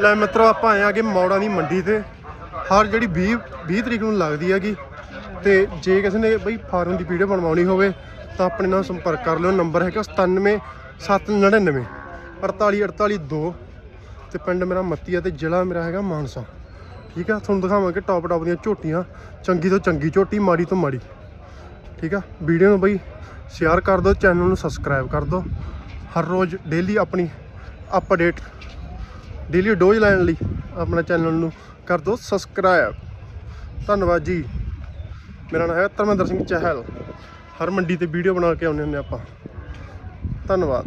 ਲੈ ਮਿੱਤਰੋ, ਆਪਾਂ ਆਏ ਆਗੇ ਮੌੜਾਂ ਦੀ ਮੰਡੀ ਤੇ। ਹਰ ਜਿਹੜੀ 20 20 ਤਰੀਕ ਨੂੰ ਲੱਗਦੀ ਹੈਗੀ। ਤੇ ਜੇ ਕਿਸੇ ਨੇ ਬਈ ਫਾਰਮ ਦੀ ਵੀਡੀਓ ਬਣਵਾਉਣੀ ਹੋਵੇ, ਤਾਂ ਆਪਣੇ ਨਾਲ ਸੰਪਰਕ ਕਰ ਲਿਓ। ਨੰਬਰ ਹੈਗਾ 97799 48482 ਤੇ ਪਿੰਡ ਮੇਰਾ ਮੱਤੀ ਆ ਤੇ ਜ਼ਿਲ੍ਹਾ ਮੇਰਾ ਹੈਗਾ ਮਾਨਸਾ। ਠੀਕ ਆ? ਤੁਹਾਨੂੰ ਦਿਖਾਵਾਂਗੇ ਟੌਪ ਟੌਪ ਦੀਆਂ ਝੋਟੀਆਂ। ਚੰਗੀ ਤੋਂ ਚੰਗੀ ਝੋਟੀ, ਮਾੜੀ ਤੋਂ ਮਾੜੀ। ਠੀਕ ਆ? ਵੀਡੀਓ ਨੂੰ ਬਈ ਸ਼ੇਅਰ ਕਰ ਦਿਓ ਚੈਨਲ ਨੂੰ ਸਬਸਕ੍ਰਾਈਬ ਕਰ ਦਿਓ। ਹਰ ਰੋਜ਼ ਡੇਲੀ ਆਪਣੀ ਅਪਡੇਟ ਡੇਲੀ ਡੋਜ਼ ਲੈਣ ਲਈ ਆਪਣਾ ਚੈਨਲ ਨੂੰ ਕਰ ਦਿਓ ਸਬਸਕ੍ਰਾਈਬ ਧੰਨਵਾਦ ਜੀ। ਮੇਰਾ ਨਾਮ ਹੈ ਧਰਮਿੰਦਰ ਸਿੰਘ ਚਹਿਲ। ਹਰ ਮੰਡੀ ਤੇ ਵੀਡੀਓ ਬਣਾ ਕੇ ਆਉਂਦੇ ਹੁੰਦੇ ਆਪਾਂ। ਧੰਨਵਾਦ।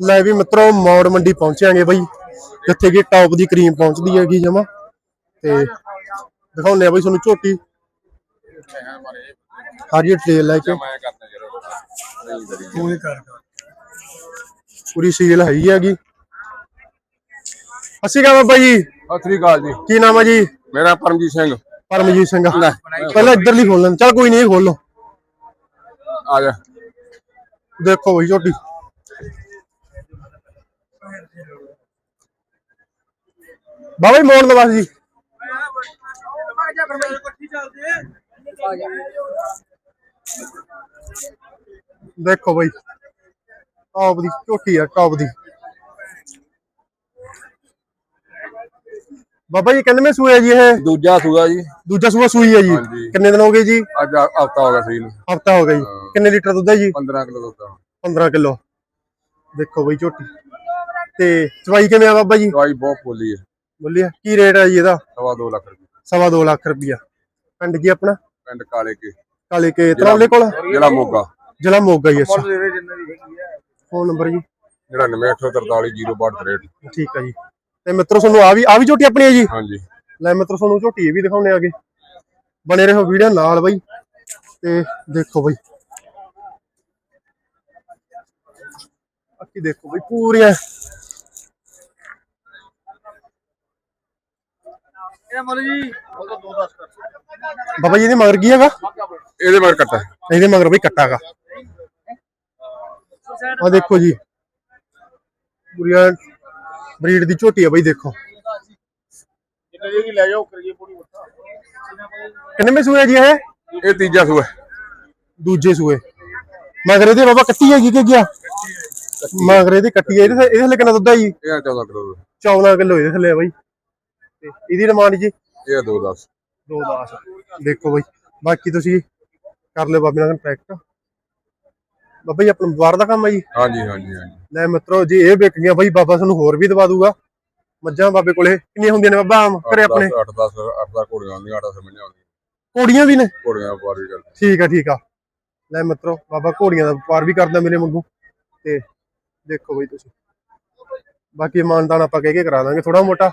ਲੈ ਵੀ ਮਿੱਤਰੋ, ਮੌੜ ਮੰਡੀ ਪਹੁੰਚਾਂਗੇ ਬਈ। ਜਿੱਥੇ ਕਿ ਟੌਪ ਦੀ ਕਰੀਮ ਪਹੁੰਚਦੀ ਹੈਗੀ ਜਮਾ। ਤੇ ਦਿਖਾਉਂਦੇ ਆ ਬਈ ਤੁਹਾਨੂੰ ਝੋਟੀ। ਹਰੀ ਟ੍ਰੇਲ ਲੈ ਕੇ। ਪੂਰੀ ਸੀਲ ਹੈਗੀ ਹੈਗੀ ਅਸੀਂ ਕਹਾਂ ਬਾਬਾ ਜੀ। ਸਤਿ ਸ੍ਰੀ ਅਕਾਲ ਜੀ। ਕੀ ਨਾਮ ਹੈ ਜੀ? ਮੇਰਾ ਪਰਮਜੀਤ ਸਿੰਘ। ਪਰਮਜੀਤ ਸਿੰਘ ਪਹਿਲਾਂ ਇੱਧਰਲੀ ਖੋਲ ਲੈਣ। ਚੱਲ ਕੋਈ ਨਹੀਂ ਇਹ ਖੋਲ ਲਓ। ਆ ਜਾ। ਦੇਖੋ ਬਈ ਝੋਟੀ। ਬਾਬਾ ਜੀ ਮੋੜ ਲਵਾ ਜੀ। ਦੇਖੋ ਬਈ ਟੌਪ ਦੀ ਝੋਟੀ ਆ ਟੌਪ ਦੀ। ਬਾਬਾ ਜੀ ਕਿੰਨੇ ਸੂਏ ਆ ਜੀ ਇਹ? ਦੂਜਾ ਸੂਆ ਜੀ। ਦੂਜਾ ਸੂਆ ਸੂਈ ਹੈ ਜੀ। ਹਾਂਜੀ। ਕਿੰਨੇ ਦਿਨ ਹੋ ਗਏ ਜੀ? ਅੱਜ ਹਫਤਾ ਹੋ ਗਿਆ ਸਹੀ ਨੂੰ। ਹਫਤਾ ਹੋ ਗਿਆ ਜੀ। ਕਿੰਨੇ ਲੀਟਰ ਦੁੱਧ ਹੈ ਜੀ? 15 ਕਿਲੋ ਦੁੱਧ 15 ਕਿਲੋ। ਦੇਖੋ ਬਈ ਝੋਟੀ। ਤੇ ਚਵਾਈ ਕਿਵੇਂ ਆ ਬਾਬਾ ਜੀ? ਦਵਾਈ ਬਹੁਤ ਫੁੱਲੀ ਹੈ ਬੋਲਿਆ ਕੀ ਰੇਟ ਹੈ ਜੀ ਇਹਦਾ? ਸਵਾ ਦੋ ਲੱਖ ਰੁਪਏ। ਸਵਾ ਦੋ ਲੱਖ ਰੁਪਈਆ। ਪਿੰਡ ਕੀ ਆਪਣਾ? ਪਿੰਡ ਕਾਲੇ ਕੇ। ਕਾਲੇ ਕੇ ਤਰੌਲੇ ਕੋਲ? ਜਿਹੜਾ ਮੋਗਾ। ਜ਼ਿਲ੍ਹਾ ਮੋਗਾ ਹੀ ਅੱਛਾ। ਫੋਨ ਨੰਬਰ ਜੀ। 9884006263 ਠੀਕ ਹੈ ਜੀ। ਤੇ ਮਿੱਤਰੋ ਤੁਹਾਨੂੰ ਆ ਵੀ ਆ ਵੀ ਝੋਟੀ ਆਪਣੀ ਹੈ ਜੀ? ਹਾਂਜੀ। ਲੈ ਮਿੱਤਰੋ ਤੁਹਾਨੂੰ ਝੋਟੀ ਇਹ ਵੀ ਦਿਖਾਉਣੇ ਆਗੇ ਬਣੇ ਰਹੋ ਵੀਡੀਓ ਨਾਲ ਬਈ ਤੇ ਦੇਖੋ ਬਈ। ਅੱਕੀ ਦੇਖੋ ਬਈ ਪੂਰੀਆਂ। ਬਾਬਾ ਜੀ ਇਹਦੇ ਮਗਰ ਕੀ ਹੈਗਾ? ਇਹਦੇ ਮਗਰ ਕੱਟਾ। ਇਹਦੇ ਮਗਰ ਬਈ ਕੱਟਾਗਾ ਆ ਦੇਖੋ ਜੀ। ਪੂਰੀਆਂ ਬਰੀਡ ਦੀ ਝੋਟੀ ਆ ਬਈ ਦੇਖੋ। ਕਿੰਨੇ ਮੇ ਸੂਏ ਜੀ ਇਹ? ਇਹ ਤੀਜਾ ਸੂਆ। ਦੂਜੇ ਸੂਏ। ਮਗਰ ਇਹਦੇ ਬਾਬਾ ਕੱਟੀ ਹੈਗੀ ਕਿ ਗਿਆ ਮਗਰ ਇਹਦੀ ਕੱਟੀ ਹੈ ਇਹਦੇ ਇਹਦੇ ਥੱਲੇ ਕਿੰਨਾ ਦੁੱਧ ਹੈ ਜੀ? ਇਹ 14 ਕਿਲੋ ਦੁੱਧ। 14 ਕਿਲੋ ਇਹਦੇ ਥੱਲੇ ਆ ਬਾਈ। ਤੇ ਇਹਦੀ ਡਿਮਾਂਡ ਜੀ? ਇਹ 210 ਦੋ ਦਸ। ਦੇਖੋ ਬਾਈ ਬਾਕੀ ਤੁਸੀਂ ਕਰ ਲਿਓ ਬਾਬੇ ਨਾਲ ਕੰਟੈਕਟ। ਬਾਬਾ ਜੀ ਆਪਣਾ ਬਾਹਰ ਦਾ ਕੰਮ ਹੈ ਜੀ? ਹਾਂਜੀ ਹਾਂਜੀ ਹਾਂਜੀ। ਲੈ ਮਿੱਤਰੋ ਜੀ ਇਹ ਵਿਕ ਗਿਆ ਬਾਈ ਬਾਬਾ ਤੁਹਾਨੂੰ ਹੋਰ ਵੀ ਦਵਾ ਦੂਗਾ। ਮੱਝਾਂ ਬਾਬੇ ਕੋਲੇ ਕਿੰਨੀਆਂ ਹੁੰਦੀਆਂ ਨੇ ਬਾਬਾ ਆਮ ਘਰੇ ਆਪਣੇ? 8 10 8 10 ਘੋੜੀਆਂ ਆਉਂਦੀਆਂ 8 ਸਮਝੀਆਂ ਆਉਂਦੀਆਂ ਘੋੜੀਆਂ ਵੀ ਨੇ? ਘੋੜੀਆਂ ਵਪਾਰ ਵੀ ਕਰਦੇ ਠੀਕ ਆ ਠੀਕ ਆ। ਲੈ ਮਿੱਤਰੋ ਬਾਬਾ ਘੋੜੀਆਂ ਦਾ ਵਪਾਰ ਵੀ ਕਰਦਾ ਮੇਰੇ ਵਾਂਗੂ। ਤੇ ਦੇਖੋ ਬਈ ਤੁਸੀਂ। ਬਾਕੀ ਇਮਾਨਦਾਨ ਆਪਾਂ ਕਹਿ ਕੇ ਕਰਾ ਦਾਂਗੇ ਥੋੜਾ ਮੋਟਾ।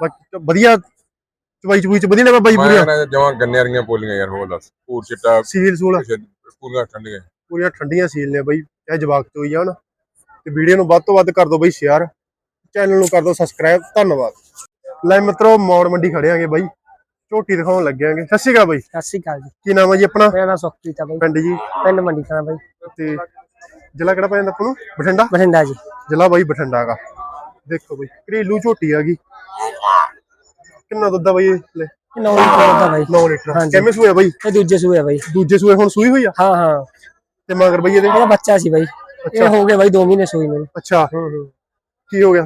ਬਾਕੀ ਵਧੀਆ ਚਵਾਈ ਚਵੂਈ ਚ ਵਧੀਆ ਨੇ ਬਾਬਾ ਜੀ ਪੂਰੀਆਂ। ਜਮਾਂ ਗੰਨੇ ਵਾਲੀਆਂ ਪੋਲੀਆਂ ਯਾਰ ਹੋਰ ਦੱਸ। ਪੂਰ ਚਿੱਟਾ ਸੀਲ ਸੂਲ। ਕੁਛ ਪੂਰੀਆਂ ਠੰਡੀਆਂ। ਪੂਰੀਆਂ ਠੰਡੀਆਂ ਸੀਲ ਨੇ ਬਈ ਇਹ ਜਵਾਕ ਚੋਈ ਜਾਣ। ਤੇ ਵੀਡੀਓ ਨੂੰ ਵੱਧ ਤੋਂ ਵੱਧ ਕਰ ਦਿਓ ਬਈ ਸ਼ੇਅਰ ਚੈਨਲ ਨੂੰ ਕਰ ਦਿਓ ਸਬਸਕ੍ਰਾਈਬ ਧੰਨਵਾਦ। ਲੈ ਮਿੱਤਰੋ ਮੌੜ ਮੰਡੀ ਖੜਿਆਂਗੇ ਬਾਈ। ਝੋਟੀ ਦਿਖਾਉਣ ਲੱਗਿਆਂਗੇ ਸਤਿ ਸ਼੍ਰੀ ਅਕਾਲ ਬਾਈ। ਸਤਿ ਸ਼੍ਰੀ ਅਕਾਲ ਜੀ। ਕੀ ਨਾਮ ਹੈ ਜੀ ਆਪਣਾ? ਮੇਰਾ ਨਾਮ ਸੁਖਪ੍ਰੀਤ ਆ ਬਾਈ। ਪਿੰਡ ਜੀ? ਪਿੰਡ ਮੰਡੀ ਖਾਣਾ ਬਾਈ। ਤੇ ਜ਼ਿਲ੍ਹਾ ਕਿਹੜਾ ਪੈ ਜਾਂਦਾ ਆਪਾਂ ਨੂੰ? ਬਠਿੰਡਾ? ਬਠਿੰਡਾ ਜੀ। ਜ਼ਿਲ੍ਹਾ ਬਾਈ ਬਠਿੰਡਾ ਦਾ ਦੇਖੋ ਬਾਈ ਘਰੇਲੂ ਝੋਟੀ ਆ ਗਈ। ਕਿੰਨਾ ਦੁੱਧ ਆ ਬਾਈ ਲੈ। ਇਹ ਨੌ ਲੀਟਰ ਦਾ ਬਾਈ। 9 ਲੀਟਰ। ਕਿਵੇਂ ਸੂਏ ਬਾਈ? ਇਹ ਦੂਜੇ ਸੂਏ ਬਾਈ। ਦੂਜੇ ਸੂਏ ਹੁਣ ਸੂਈ ਹੋਈ ਆ? ਹਾਂ ਹਾਂ। ਤੇ ਮਗਰ ਬਾਈ ਇਹਦੇ ਇਹਦਾ ਬੱਚਾ ਸੀ ਬਾਈ। ਇਹ ਹੋ ਗਏ ਬਾਈ 2 ਮਹੀਨੇ ਸੂਈ ਨੂੰ ਅੱਛਾ। ਕੀ ਹੋ ਗਿਆ?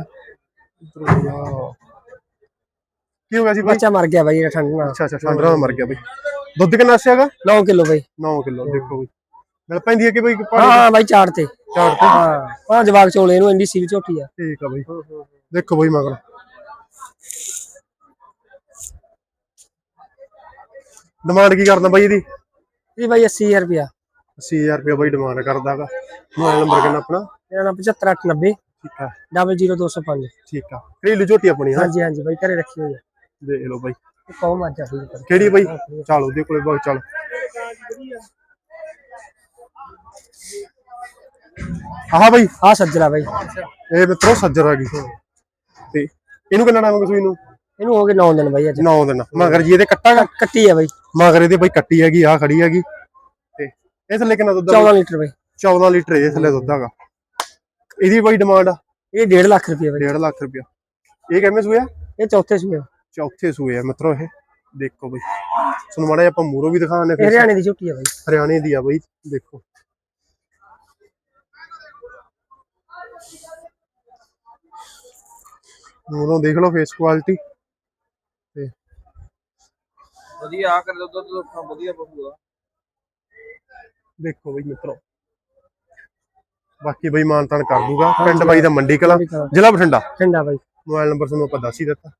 ਕੀ ਹੋ ਗਿਆ ਸੀ ਬਾਈ? ਬੱਚਾ ਮਰ ਗਿਆ ਬਾਈ ਠੰਡ ਨਾਲ। ਅੱਛਾ ਅੱਛਾ ਠੰਡ ਨਾਲ ਮਰ ਗਿਆ ਬਾਈ। ਦੁੱਧ ਕਿੰਨਾ ਸੀਗਾ 9 ਕਿਲੋ ਬਾਈ। 9 ਕਿਲੋ ਦੇਖੋ ਬਾਈ। ਮਿਲ ਪੈਂਦੀ ਹੈ ਕਿ ਬਾਈ ਹਾਂ ਬਾਈ ਚਾਰ ਤੇ। ਚਾਰ ਤੇ? ਹਾਂ ਹਾਂ ਜਵਾਕ ਚੋਲੇ ਇਹਨੂੰ ਇੰਡੀ ਸੀਲ ਝੋਟੀ ਆ। ਠੀਕ ਆ ਬਾਈ। ਦੇਖੋ ਬਾਈ ਮਗਰ। ਡਿਮਾਂਡ ਕੀ ਕਰਦਾ ਬਾਈ ਇਹਦੀ? ਇਹ ਬਾਈ 80000 ਰੁਪਿਆ 80000 ਰੁਪਏ ਬਾਈ ਡਿਮਾਂਡ ਕਰਦਾਗਾ। ਮੋਬਾਈਲ ਨੰਬਰ ਕਿੰਨਾ ਆਪਣਾ? ਮੇਰਾ ਨਾਮ 75890 ਠੀਕ ਆ। 00205 ਠੀਕ ਆ। ਘਰੇਲੂ ਝੋਟੀ ਆਪਣੀ ਹਾਂ ਹਾਂਜੀ ਹਾਂਜੀ ਬਾਈ ਘਰੇ ਰੱਖੀ ਹੋਈ ਆ। ਦੇਖ ਲਓ ਬਾਈ। ਕੌਮ ਮੱਝ ਆ ਕਿਹੜੀ ਬਾਈ? ਚੱਲ ਉਹਦੇ ਕੋਲੇ ਬਾਈ ਚੱਲ। ਆਹ ਬਾਈ। ਆ ਸੱਜਰਾ ਬਾਈ। ਇਹ ਮਿੱਤਰੋ ਸੱਜਰ ਗਈ। ਤੇ ਇਹਨੂੰ ਕਿੰਨਾ ਟਾਈਮ ਹੋ ਗਿਆ ਸੂਈ ਨੂੰ? ਇਹਨੂੰ ਹੋ ਗਏ 9 ਦਿਨ ਬਾਈ ਅੱਜ। 9 ਦਿਨ। ਮਗਰ ਜੀ ਇਹਦੇ ਕੱਟਾਗਾ? ਕੱਟੀ ਆ ਬਾਈ। ਮਗਰ ਇਹਦੇ ਬਾਈ ਕੱਟੀ ਹੈਗੀ ਆ ਖੜੀ ਹੈਗੀ। ਇਹ ਥੱਲੇ ਕਿੰਨਾ ਦੁੱਧ ਆ 14 ਲੀਟਰ ਬਾਈ। 14 ਲੀਟਰ ਇਹ ਥੱਲੇ ਦੁੱਧ ਹੈਗਾ। ਇਹਦੀ ਬਾਈ ਡਿਮਾਂਡ ਇਹ 1.5 ਲੱਖ ਰੁਪਏ ਬਾਈ। 1.5 ਲੱਖ ਰੁਪਇਆ ਇਹ ਕਿਵੇਂ ਸੂਆ ਇਹ ਚੌਥੇ ਸੂਏ ਆ। ਚੌਥੇ ਸੂਏ ਆ ਮਿੱਤਰੋ ਇਹ। ਦੇਖੋ ਬਈ। ਤੁਹਾਨੂੰ ਮਾੜਾ ਆਪਾਂ ਮੂਰੋ ਵੀ ਇਹ ਫਿਰ। ਹਰਿਆਣੇ ਦੀ ਝੋਟੀ ਆ ਬਾਈ। ਹਰਿਆਣੇ ਦੀ ਆ ਬਈ ਦੇਖੋ। ਮੂਰੋਂ ਦੇਖ ਲਓ ਫੇਸ ਕੁਆਲਿਟੀ ਤੇ ਵਧੀਆ ਆ ਕਰ ਦੁੱਧ ਦੁੱਧ ਵਧੀਆ ਪਊਗਾ। ਦੇਖੋ ਬਈ ਮਿੱਤਰੋ। ਬਾਕੀ ਬਈ ਮਾਨਤਾਨ ਕਰ ਦੂਗਾ। ਪਿੰਡ ਬਾਈ ਦਾ ਮੰਡੀ ਕਲਾ। ਜ਼ਿਲ੍ਹਾ ਬਠਿੰਡਾ। ਠੰਡਾ ਬਾਈ। ਮੋਬਾਈਲ ਨੰਬਰ ਤੁਹਾਨੂੰ ਆਪਾਂ ਦੱਸ ਹੀ ਦਿੱਤਾ।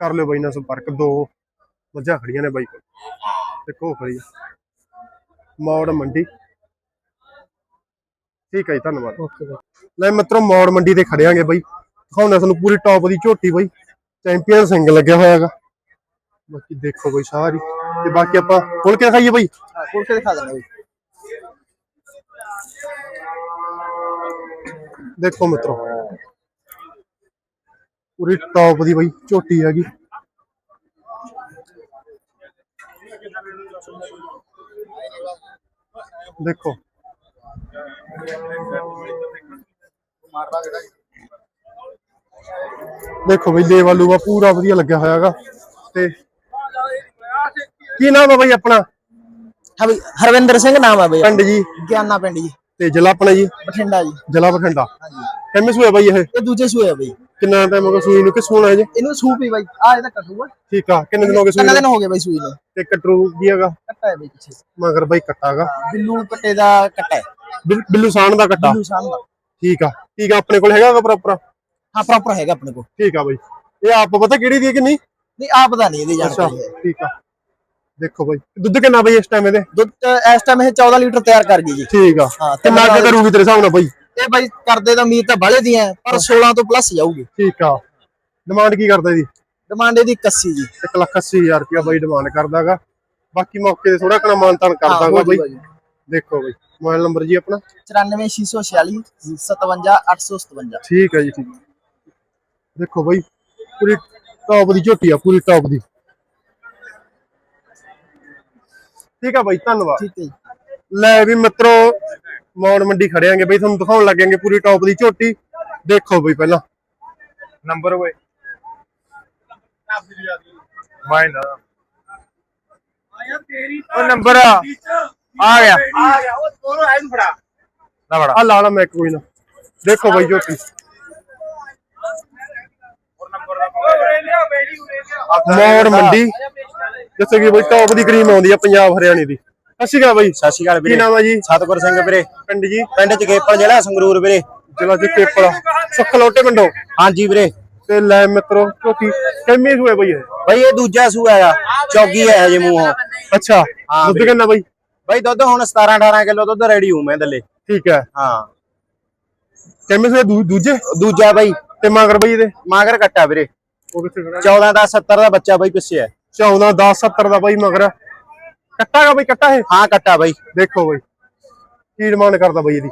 ਕਰ ਲਿਓ ਬਾਈ ਨਾਲ ਸੰਪਰਕ। ਦੋ ਮੱਝਾਂ ਖੜੀਆਂ ਨੇ ਬਾਈ ਕੋਲ। ਦੇਖੋ ਖੜੀ ਮੌੜ ਮੰਡੀ। ਠੀਕ ਹੈ ਜੀ ਧੰਨਵਾਦ। ਲੈ ਮਿੱਤਰੋ ਮੌੜ ਮੰਡੀ ਤੇ ਖੜਿਆਂਗੇ ਬਾਈ। ਦਿਖਾਉਣਾ ਤੁਹਾਨੂੰ ਪੂਰੀ ਟੌਪ ਦੀ ਝੋਟੀ ਬਾਈ। ਚੈਂਪੀਅਨ ਸਿੰਘ ਲੱਗਿਆ ਹੋਇਆ ਹੈਗਾ। ਬਾਕੀ ਦੇਖੋ ਬਾਈ ਸਾਰੀ। ਤੇ ਬਾਕੀ ਆਪਾਂ ਖੋਲ ਕੇ ਦਿਖਾਈਏ ਬਾਈ। ਖੋਲ ਕੇ ਦਿਖਾ ਦੇਣਾ ਬਈ। ਦੇਖੋ ਮਿੱਤਰੋ। ਪੂਰੀ ਟੌਪ ਦੀ ਬਾਈ ਝੋਟੀ ਹੈਗੀ। ਦੇਖੋ। ਦੇਖੋ ਬਈ ਲੇਵਾ ਲੂਵਾ ਪੂਰਾ ਵਧੀਆ ਲੱਗਿਆ ਹੋਇਆ ਹੈਗਾ। ਤੇ ਕੀ ਨਾਮ ਆ ਬਾਈ ਆਪਣਾ? ਹਾਂ ਬਈ ਹਰਵਿੰਦਰ ਸਿੰਘ ਨਾਮ ਆ ਬਈ ਪਿੰਡ ਜੀ। ਗਿਆਨਾ ਪਿੰਡ ਜੀ। ਤੇ ਜ਼ਿਲ੍ਹਾ ਆਪਣਾ ਜੀ? ਬਠਿੰਡਾ ਜੀ। ਜ਼ਿਲ੍ਹਾ ਬਠਿੰਡਾ। ਹਾਂਜੀ। ਕਿੰਨੇ ਸੂਏ ਬਾਈ ਇਹ? ਇਹ ਦੂਜੇ ਸੂਏ ਆ ਬਈ। ਕਿੰਨਾ ਟਾਈਮ ਹੋ ਗਿਆ ਸੂਈ ਨੂੰ? ਕਿ ਸੂਣਾ ਹੈ ਜੀ? ਇਹਨੂੰ ਸੂਪ ਹੀ ਬਈ। ਆ ਇਹਦਾ ਕੱਟੂਗਾ ਠੀਕ ਆ। ਕਿੰਨੇ ਦਿਨ ਹੋ ਗਏ ਸੂਈ ਕਿੰਨਾ ਦਿਨ ਹੋ ਗਏ ਬਈ ਸੂਈ ਨੂੰ? ਤੇ ਕਟਰੂ ਕੀ ਹੈਗਾ? ਕੱਟਾ ਹੈ ਬਈ ਪਿੱਛੇ। ਮਗਰ ਬਾਈ ਕੱਟਾਗਾ ਬਿੱਲੂ ਕੱਟੇ ਦਾ ਕੱਟਾ ਹੈ। ਬਿੱਲੂ ਸਾਣ ਦਾ ਕੱਟਾ? ਬਿੱਲੂ ਸਾਨ ਦਾ। ਠੀਕ ਆ। ਠੀਕ ਆ। ਆਪਣੇ ਕੋਲ ਹੈਗਾ ਪ੍ਰੋਪਰ ਹਾਂ ਪ੍ਰੋਪਰ ਹੈਗਾ ਆਪਣੇ ਕੋਲ। ਠੀਕ ਆ ਬਾਈ। ਇਹ ਆਪ ਪਤਾ ਕਿਹੜੀ ਦੀ ਹੈ ਕਿ ਨਹੀਂ? ਨਹੀਂ ਆਪ ਦਾ ਨਹੀਂ ਇਹਦੀ ਜਾਣਕਾਰੀ ਹੈ। ਠੀਕ ਆ। ਦੇਖੋ ਬਾਈ ਦੁੱਧ ਕਿੰਨਾ ਬਾਈ ਇਸ ਟਾਈਮ ਇਹਦੇ? ਦੁੱਧ ਇਸ ਟਾਈਮ ਇਹ 14 ਲੀਟਰ ਤਿਆਰ ਕਰ ਗਈ ਜੀ। ਠੀਕ ਆ। ਹਾਂ, ਤੇ ਕਿੰਨਾ ਕੁ ਨਾਲ- ਕਰੂਗੀ ਤੇਰੇ ਹਿਸਾਬ ਨਾਲ ਬਾਈ? ਇਹ ਬਾਈ ਕਰਦੇ ਤਾਂ ਉਮੀਦ ਤਾਂ ਬਾਲੇ ਦੀਆਂ ਪਰ 16 ਤੋਂ ਪਲੱਸ ਜਾਊਗੀ। ਠੀਕ ਆ। ਡਿਮਾਂਡ ਕੀ ਕਰਦਾ ਇਹਦੀ? ਡਿਮਾਂਡ ਇਹਦੀ 81 ਜੀ। 1 ਲੱਖ 80 ਹਜ਼ਾਰ ਰੁਪਇਆ ਬਾਈ ਡਿਮਾਂਡ ਕਰਦਾਗਾ। ਬਾਕੀ ਮੌਕੇ ਤੇ ਥੋੜਾ ਕਣਾ ਮਾਨਤਾਨ ਕਰਦਾਗਾ ਹੋ ਬਾਈ। ਜੀ। ਦੇਖੋ ਬਾਈ ਮੋਬਾਈਲ ਨੰਬਰ ਜੀ ਆਪਣਾ? 94646 57857 ਠੀਕ ਹੈ ਜੀ ਠੀਕ। ਦੇਖੋ ਬਾਈ ਪੂਰੀ ਟੌਪ ਦੀ ਝੋਟੀ ਆ ਪੂਰੀ ਟੌਪ ਦੀ। ਠੀਕ ਆ ਬਾਈ ਧੰਨਵਾਦ। ਠੀਕ ਹੈ ਜੀ। ਲੈ ਵੀ ਮਿੱਤਰੋ ਮੌੜ ਮੰਡੀ ਖੜਿਆਂਗੇ ਬਈ ਤੁਹਾਨੂੰ ਦਿਖਾਉਣ ਲੱਗਾਂਗੇ ਪੂਰੀ ਟੌਪ ਦੀ ਝੋਟੀ। ਦੇਖੋ ਬਈ ਪਹਿਲਾਂ। ਨੰਬਰ ਓਏ ਮਾਈਂਡ ਉਹ ਨੰਬਰ ਆ। ਗਿਆ। ਨਾ ਬੜਾ ਆ ਲਾ ਲਾ ਮੈਂ ਕੋਈ ਨਾ। ਦੇਖੋ ਬਈ ਝੋਟੀ। ਮੌੜ ਮੰਡੀ। ਜਿੱਥੇ ਕਿ ਬਈ ਟੌਪ ਦੀ ਕਰੀਮ ਆਉਂਦੀ ਆ ਪੰਜਾਬ ਹਰਿਆਣੇ ਦੀ। ਸਤਿ ਸ਼੍ਰੀ ਅਕਾਲ ਬਾਈ। ਸਤਿ ਸ਼੍ਰੀ ਅਕਾਲ ਕੀ ਵੀਰੇ। ਨਾਮ ਆ ਜੀ? ਸਤਗੁਰ ਸਿੰਘ ਵੀਰੇ। ਪਿੰਡ ਜੀ? ਪਿੰਡ ਜਗੇਪਲ ਜ਼ਿਲ੍ਹਾ ਸੰਗਰੂਰ ਵੀਰੇ। ਜ਼ਿਲ੍ਹਾ ਜੀ ਕੇਪਲਾ ਸੁੱਖ ਲੋਟੇ ਪਿੰਡੋਂ? ਹਾਂਜੀ ਵੀਰੇ। ਤੇ ਲੈ ਮਿੱਤਰੋ ਝੋਟੀ ਕਿੰਨੇ ਹੋਏ ਬਈ ਇਹ? ਬਈ ਇਹ ਦੂਜਾ ਸੂਆ ਆ। ਚੌਗੀ ਹੈ ਹਜੇ ਮੂੰਹੋਂ। ਅੱਛਾ ਹਾਂ ਦੁੱਧ। ਕਿੰਨਾ ਬਈ? ਬਈ ਦੁੱਧ ਹੁਣ 17 18 ਕਿਲੋ ਦੁੱਧ ਰੈਡੀ ਹੂੰ ਮੈਂ ਥੱਲੇ। ਠੀਕ ਹੈ। ਹਾਂ। ਕਿੰਨੇ ਸੋਏ? ਦੂਜੇ? ਦੂਜਾ ਬਈ। ਤੇ ਮਗਰ ਬਈ ਇਹਦੇ? ਮਾਗਰ ਕੱਟਾ ਵੀਰੇ। 14 ਦਾ 70 ਦਾ ਬੱਚਾ ਬਈ ਪਿੱਛੇ ਹੈ। 14 10 70 ਦਾ ਬਈ ਮਗਰ ਕੱਟਾਗਾ ਬਈ ਕੱਟਾ ਇਹ? ਹਾਂ ਕੱਟਾ ਬਈ। ਦੇਖੋ ਬਈ। ਕੀ ਡਿਮਾਂਡ ਕਰਦਾ ਬਈ ਇਹਦੀ?